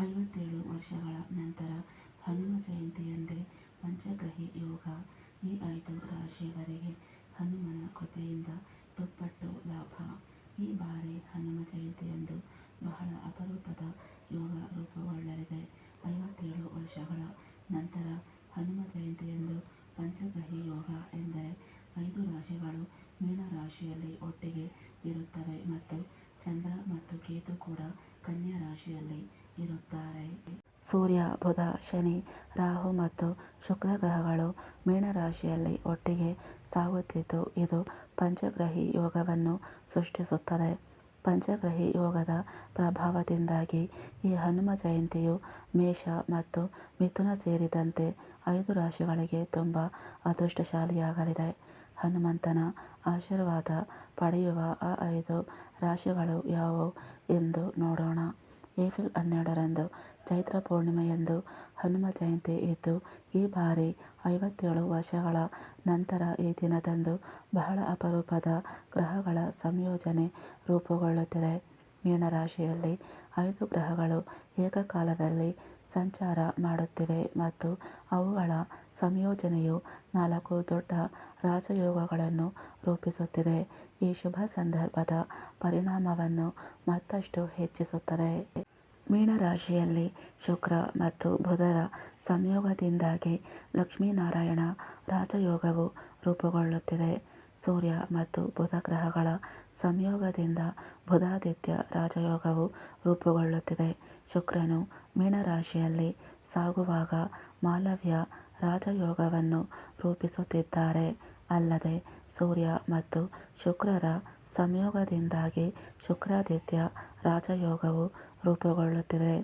ಐವತ್ತೇಳು ವರ್ಷಗಳ ನಂತರ ಹನುಮ ಜಯಂತಿಯಂದೇ ಪಂಚಗ್ರಹಿ ಯೋಗ ಈ ಐದು ರಾಶಿಯವರಿಗೆ ಹನುಮನ ಕೃಪೆಯಿಂದ ದುಪ್ಪಟ್ಟು ಲಾಭ. ಈ ಬಾರಿ ಹನುಮ ಜಯಂತಿಯಂದು ಬಹಳ ಅಪರೂಪದ ಯೋಗ ರೂಪುಗೊಳ್ಳಲಿದೆ. ಐವತ್ತೇಳು ವರ್ಷಗಳ ನಂತರ ಹನುಮ ಜಯಂತಿಯಂದು ಪಂಚಗ್ರಹಿ ಯೋಗ ಎಂದರೆ ಐದು ರಾಶಿಗಳು ಮೀನ ರಾಶಿಯಲ್ಲಿ ಒಟ್ಟಿಗೆ ಇರುತ್ತವೆ ಮತ್ತು ಚಂದ್ರ ಮತ್ತು ಕೇತು ಕೂಡ ಕನ್ಯಾ ರಾಶಿಯಲ್ಲಿ ಇರುತ್ತಾರೆ. ಸೂರ್ಯ, ಬುಧ, ಶನಿ, ರಾಹು ಮತ್ತು ಶುಕ್ರ ಗ್ರಹಗಳು ಮೀನರಾಶಿಯಲ್ಲಿ ಒಟ್ಟಿಗೆ ಸಾಗುತ್ತಿದ್ದು, ಇದು ಪಂಚಗ್ರಹಿ ಯೋಗವನ್ನು ಸೃಷ್ಟಿಸುತ್ತದೆ. ಪಂಚಗ್ರಾಹಿ ಯೋಗದ ಪ್ರಭಾವದಿಂದಾಗಿ ಈ ಹನುಮ ಜಯಂತಿಯು ಮೇಷ ಮತ್ತು ಮಿಥುನ ಸೇರಿದಂತೆ ಐದು ರಾಶಿಗಳಿಗೆ ತುಂಬ ಅದೃಷ್ಟಶಾಲಿಯಾಗಲಿದೆ. ಹನುಮಂತನ ಆಶೀರ್ವಾದ ಪಡೆಯುವ ಆ ಐದು ರಾಶಿಗಳು ಯಾವುವು ಎಂದು ನೋಡೋಣ. ಏಪ್ರಿಲ್ ಹನ್ನೆರಡರಂದು ಚೈತ್ರ ಪೂರ್ಣಿಮೆಯಂದು ಹನುಮ ಜಯಂತಿ ಇದ್ದು, ಈ ಬಾರಿ ಐವತ್ತೇಳು ವರ್ಷಗಳ ನಂತರ ಈ ದಿನದಂದು ಬಹಳ ಅಪರೂಪದ ಗ್ರಹಗಳ ಸಂಯೋಜನೆ ರೂಪುಗೊಳ್ಳುತ್ತದೆ. ಮೀನರಾಶಿಯಲ್ಲಿ ಐದು ಗ್ರಹಗಳು ಏಕಕಾಲದಲ್ಲಿ ಸಂಚಾರ ಮಾಡುತ್ತಿವೆ ಮತ್ತು ಅವುಗಳ ಸಂಯೋಜನೆಯು ನಾಲ್ಕು ದೊಡ್ಡ ರಾಜಯೋಗಗಳನ್ನು ರೂಪಿಸುತ್ತಿದೆ. ಈ ಶುಭ ಸಂದರ್ಭದ ಪರಿಣಾಮವನ್ನು ಮತ್ತಷ್ಟು ಹೆಚ್ಚಿಸುತ್ತದೆ. ಮೀನರಾಶಿಯಲ್ಲಿ ಶುಕ್ರ ಮತ್ತು ಬುಧರ ಸಂಯೋಗದಿಂದಾಗಿ ಲಕ್ಷ್ಮೀನಾರಾಯಣ ರಾಜಯೋಗವು ರೂಪುಗೊಳ್ಳುತ್ತಿದೆ. ಸೂರ್ಯ ಮತ್ತು ಬುಧ ಗ್ರಹಗಳ ಸಂಯೋಗದಿಂದ ಬುಧಾದಿತ್ಯ ರಾಜಯೋಗವು ರೂಪುಗೊಳ್ಳುತ್ತಿದೆ. ಶುಕ್ರನು ಮೀನರಾಶಿಯಲ್ಲಿ ಸಾಗುವಾಗ ಮಾಲವ್ಯ ರಾಜಯೋಗವನ್ನು ರೂಪಿಸುತ್ತಿದ್ದಾರೆ. ಅಲ್ಲದೆ ಸೂರ್ಯ ಮತ್ತು ಶುಕ್ರರ ಸಂಯೋಗದಿಂದಾಗಿ ಶುಕ್ರಾದಿತ್ಯ ರಾಜಯೋಗವು ರೂಪುಗೊಳ್ಳುತ್ತಿದೆ.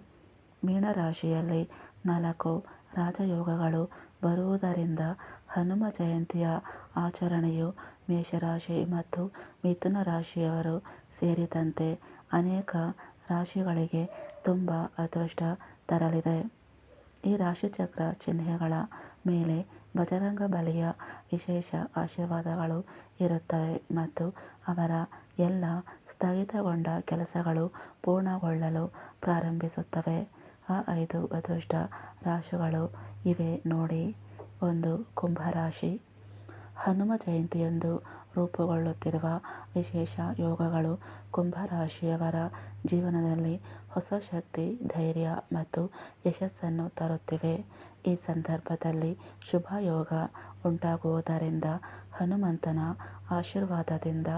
ಮೀನರಾಶಿಯಲ್ಲಿ ನಾಲ್ಕು ರಾಜಯೋಗಗಳು ಬರುವುದರಿಂದ ಹನುಮ ಜಯಂತಿಯ ಆಚರಣೆಯು ಮೇಷರಾಶಿ ಮತ್ತು ಮಿಥುನ ರಾಶಿಯವರು ಸೇರಿದಂತೆ ಅನೇಕ ರಾಶಿಗಳಿಗೆ ತುಂಬ ಅದೃಷ್ಟ ತರಲಿದೆ. ಈ ರಾಶಿಚಕ್ರ ಚಿಹ್ನೆಗಳ ಮೇಲೆ ಬಜರಂಗಬಲಿಯ ವಿಶೇಷ ಆಶೀರ್ವಾದಗಳು ಇರುತ್ತವೆ ಮತ್ತು ಅವರ ಎಲ್ಲ ಸ್ಥಗಿತಗೊಂಡ ಕೆಲಸಗಳು ಪೂರ್ಣಗೊಳ್ಳಲು ಪ್ರಾರಂಭಿಸುತ್ತವೆ. ಆ ಐದು ಅದೃಷ್ಟ ರಾಶಿಗಳು ಇವೆ ನೋಡಿ. ಒಂದು ಕುಂಭರಾಶಿ. ಹನುಮ ಜಯಂತಿಯಂದು ರೂಪುಗೊಳ್ಳುತ್ತಿರುವ ವಿಶೇಷ ಯೋಗಗಳು ಕುಂಭರಾಶಿಯವರ ಜೀವನದಲ್ಲಿ ಹೊಸ ಶಕ್ತಿ, ಧೈರ್ಯ ಮತ್ತು ಯಶಸ್ಸನ್ನು ತರುತ್ತಿವೆ. ಈ ಸಂದರ್ಭದಲ್ಲಿ ಶುಭ ಯೋಗ ಉಂಟಾಗುವುದರಿಂದ ಹನುಮಂತನ ಆಶೀರ್ವಾದದಿಂದ,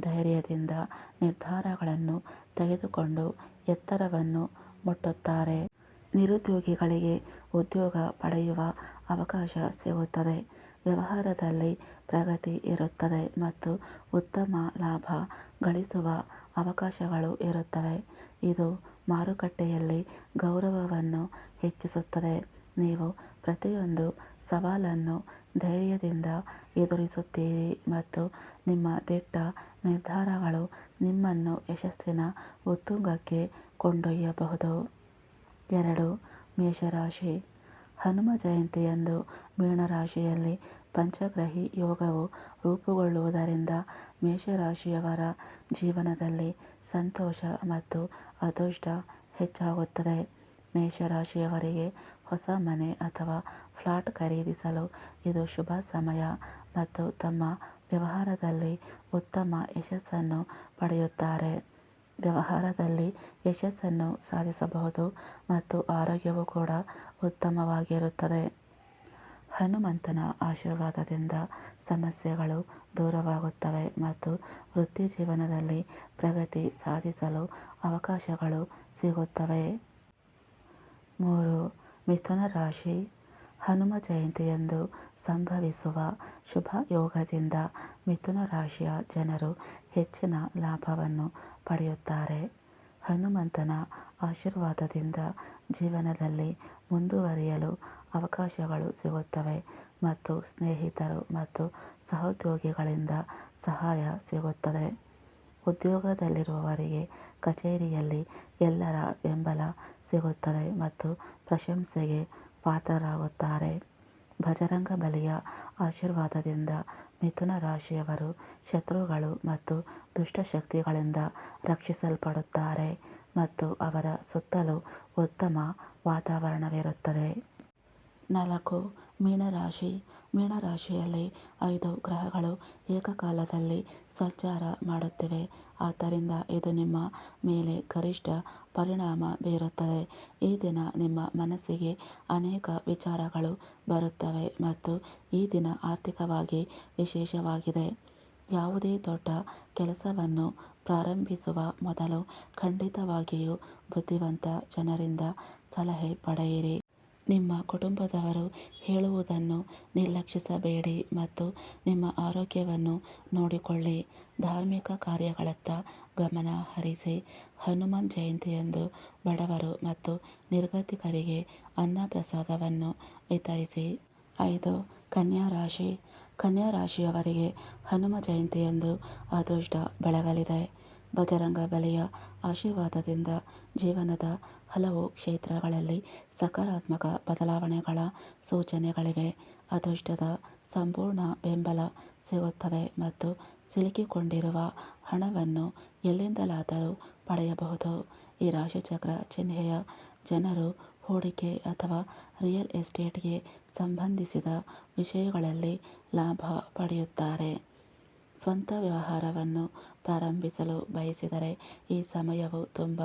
ಧೈರ್ಯದಿಂದ ನಿರ್ಧಾರಗಳನ್ನು ತೆಗೆದುಕೊಂಡು ಎತ್ತರವನ್ನು ಮುಟ್ಟುತ್ತಾರೆ. ನಿರುದ್ಯೋಗಿಗಳಿಗೆ ಉದ್ಯೋಗ ಪಡೆಯುವ ಅವಕಾಶ ಸಿಗುತ್ತದೆ. ವ್ಯವಹಾರದಲ್ಲಿ ಪ್ರಗತಿ ಇರುತ್ತದೆ ಮತ್ತು ಉತ್ತಮ ಲಾಭ ಗಳಿಸುವ ಅವಕಾಶಗಳು ಇರುತ್ತವೆ. ಇದು ಮಾರುಕಟ್ಟೆಯಲ್ಲಿ ಗೌರವವನ್ನು ಹೆಚ್ಚಿಸುತ್ತದೆ. ನೀವು ಪ್ರತಿಯೊಂದು ಸವಾಲನ್ನು ಧೈರ್ಯದಿಂದ ಎದುರಿಸುತ್ತೀರಿ ಮತ್ತು ನಿಮ್ಮ ದಿಟ್ಟ ನಿರ್ಧಾರಗಳು ನಿಮ್ಮನ್ನು ಯಶಸ್ಸಿನ ಉತ್ತುಂಗಕ್ಕೆ ಕೊಂಡೊಯ್ಯಬಹುದು. ಎರಡು ಮೇಷರಾಶಿ. ಹನುಮ ಜಯಂತಿಯಂದು ಮೀನರಾಶಿಯಲ್ಲಿ ಪಂಚಗ್ರಹಿ ಯೋಗವು ರೂಪುಗೊಳ್ಳುವುದರಿಂದ ಮೇಷರಾಶಿಯವರ ಜೀವನದಲ್ಲಿ ಸಂತೋಷ ಮತ್ತು ಅದೃಷ್ಟ ಹೆಚ್ಚಾಗುತ್ತದೆ. ಮೇಷರಾಶಿಯವರಿಗೆ ಹೊಸ ಮನೆ ಅಥವಾ ಫ್ಲಾಟ್ ಖರೀದಿಸಲು ಇದು ಶುಭ ಸಮಯ ಮತ್ತು ತಮ್ಮ ವ್ಯವಹಾರದಲ್ಲಿ ಉತ್ತಮ ಯಶಸ್ಸನ್ನು ಪಡೆಯುತ್ತಾರೆ. ವ್ಯವಹಾರದಲ್ಲಿ ಯಶಸ್ಸನ್ನು ಸಾಧಿಸಬಹುದು ಮತ್ತು ಆರೋಗ್ಯವು ಕೂಡ ಉತ್ತಮವಾಗಿರುತ್ತದೆ. ಹನುಮಂತನ ಆಶೀರ್ವಾದದಿಂದ ಸಮಸ್ಯೆಗಳು ದೂರವಾಗುತ್ತವೆ ಮತ್ತು ವೃತ್ತಿ ಜೀವನದಲ್ಲಿ ಪ್ರಗತಿ ಸಾಧಿಸಲು ಅವಕಾಶಗಳು ಸಿಗುತ್ತವೆ. ಮೂರು, ಮಿಥುನ ರಾಶಿ ಹನುಮ ಜಯಂತಿಯಂದು ಸಂಭವಿಸುವ ಶುಭ ಯೋಗದಿಂದ ಮಿಥುನ ರಾಶಿಯ ಜನರು ಹೆಚ್ಚಿನ ಲಾಭವನ್ನು ಪಡೆಯುತ್ತಾರೆ. ಹನುಮಂತನ ಆಶೀರ್ವಾದದಿಂದ ಜೀವನದಲ್ಲಿ ಮುಂದುವರಿಯಲು ಅವಕಾಶಗಳು ಸಿಗುತ್ತವೆ ಮತ್ತು ಸ್ನೇಹಿತರು ಮತ್ತು ಸಹೋದ್ಯೋಗಿಗಳಿಂದ ಸಹಾಯ ಸಿಗುತ್ತದೆ. ಉದ್ಯೋಗದಲ್ಲಿರುವವರಿಗೆ ಕಚೇರಿಯಲ್ಲಿ ಎಲ್ಲರ ಬೆಂಬಲ ಸಿಗುತ್ತದೆ ಮತ್ತು ಪ್ರಶಂಸೆಗೆ ಪಾತ್ರರಾಗುತ್ತಾರೆ ಬಜರಂಗಬಲಿಯ ಆಶೀರ್ವಾದದಿಂದ ಮಿಥುನ ರಾಶಿಯವರು ಶತ್ರುಗಳು ಮತ್ತು ದುಷ್ಟಶಕ್ತಿಗಳಿಂದ ರಕ್ಷಿಸಲ್ಪಡುತ್ತಾರೆ ಮತ್ತು ಅವರ ಸುತ್ತಲೂ ಉತ್ತಮ ವಾತಾವರಣವಿರುತ್ತದೆ. ನಾಲ್ಕು ಮೀನರಾಶಿ. ಮೀನರಾಶಿಯಲ್ಲಿ ಐದು ಗ್ರಹಗಳು ಏಕಕಾಲದಲ್ಲಿ ಸಂಚಾರ ಮಾಡುತ್ತಿವೆ. ಆದ್ದರಿಂದ ಇದು ನಿಮ್ಮ ಮೇಲೆ ಗರಿಷ್ಠ ಪರಿಣಾಮ ಬೀರುತ್ತದೆ. ಈ ದಿನ ನಿಮ್ಮ ಮನಸ್ಸಿಗೆ ಅನೇಕ ವಿಚಾರಗಳು ಬರುತ್ತವೆ ಮತ್ತು ಈ ದಿನ ಆರ್ಥಿಕವಾಗಿ ವಿಶೇಷವಾಗಿದೆ. ಯಾವುದೇ ದೊಡ್ಡ ಕೆಲಸವನ್ನು ಪ್ರಾರಂಭಿಸುವ ಮೊದಲು ಖಂಡಿತವಾಗಿಯೂ ಬುದ್ಧಿವಂತ ಜನರಿಂದ ಸಲಹೆ ಪಡೆಯಿರಿ. ನಿಮ್ಮ ಕುಟುಂಬದವರು ಹೇಳುವುದನ್ನು ನಿರ್ಲಕ್ಷಿಸಬೇಡಿ ಮತ್ತು ನಿಮ್ಮ ಆರೋಗ್ಯವನ್ನು ನೋಡಿಕೊಳ್ಳಿ. ಧಾರ್ಮಿಕ ಕಾರ್ಯಗಳತ್ತ ಗಮನ ಹರಿಸಿ. ಹನುಮಾನ್ ಜಯಂತಿಯಂದು ಬಡವರು ಮತ್ತು ನಿರ್ಗತಿಕರಿಗೆ ಅನ್ನಪ್ರಸಾದವನ್ನು ವಿತರಿಸಿ. ಐದು, ಕನ್ಯಾ ರಾಶಿ. ಕನ್ಯಾ ರಾಶಿಯವರಿಗೆ ಹನುಮ ಜಯಂತಿಯಂದು ಅದೃಷ್ಟ ಬೆಳಗಲಿದೆ. ಬಜರಂಗ ಬಲಿಯ ಆಶೀರ್ವಾದದಿಂದ ಜೀವನದ ಹಲವು ಕ್ಷೇತ್ರಗಳಲ್ಲಿ ಸಕಾರಾತ್ಮಕ ಬದಲಾವಣೆಗಳ ಸೂಚನೆಗಳಿವೆ. ಅದೃಷ್ಟದ ಸಂಪೂರ್ಣ ಬೆಂಬಲ ಸಿಗುತ್ತದೆ ಮತ್ತು ಸಿಲುಕಿಕೊಂಡಿರುವ ಹಣವನ್ನು ಎಲ್ಲಿಂದಲಾದರೂ ಪಡೆಯಬಹುದು. ಈ ರಾಶಿಚಕ್ರ ಚಿಹ್ನೆಯ ಜನರು ಹೂಡಿಕೆ ಅಥವಾ ರಿಯಲ್ ಎಸ್ಟೇಟ್ಗೆ ಸಂಬಂಧಿಸಿದ ವಿಷಯಗಳಲ್ಲಿ ಲಾಭ ಪಡೆಯುತ್ತಾರೆ. ಸ್ವಂತ ವ್ಯವಹಾರವನ್ನು ಪ್ರಾರಂಭಿಸಲು ಬಯಸಿದರೆ ಈ ಸಮಯವು ತುಂಬ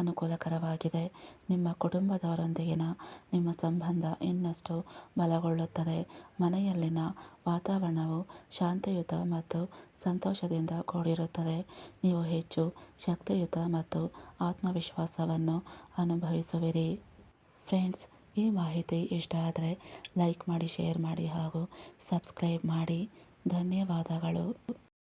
ಅನುಕೂಲಕರವಾಗಿದೆ. ನಿಮ್ಮ ಕುಟುಂಬದವರೊಂದಿಗಿನ ನಿಮ್ಮ ಸಂಬಂಧ ಇನ್ನಷ್ಟು ಬಲಗೊಳ್ಳುತ್ತದೆ. ಮನೆಯಲ್ಲಿನ ವಾತಾವರಣವು ಶಾಂತಿಯುತ ಮತ್ತು ಸಂತೋಷದಿಂದ ಕೂಡಿರುತ್ತದೆ. ನೀವು ಹೆಚ್ಚು ಶಕ್ತಿಯುತ ಮತ್ತು ಆತ್ಮವಿಶ್ವಾಸವನ್ನು ಅನುಭವಿಸುವಿರಿ. ಫ್ರೆಂಡ್ಸ್, ಈ ಮಾಹಿತಿ ಇಷ್ಟ ಆದರೆ ಲೈಕ್ ಮಾಡಿ, ಶೇರ್ ಮಾಡಿ ಹಾಗೂ ಸಬ್ಸ್ಕ್ರೈಬ್ ಮಾಡಿ. ಧನ್ಯವಾದಗಳು.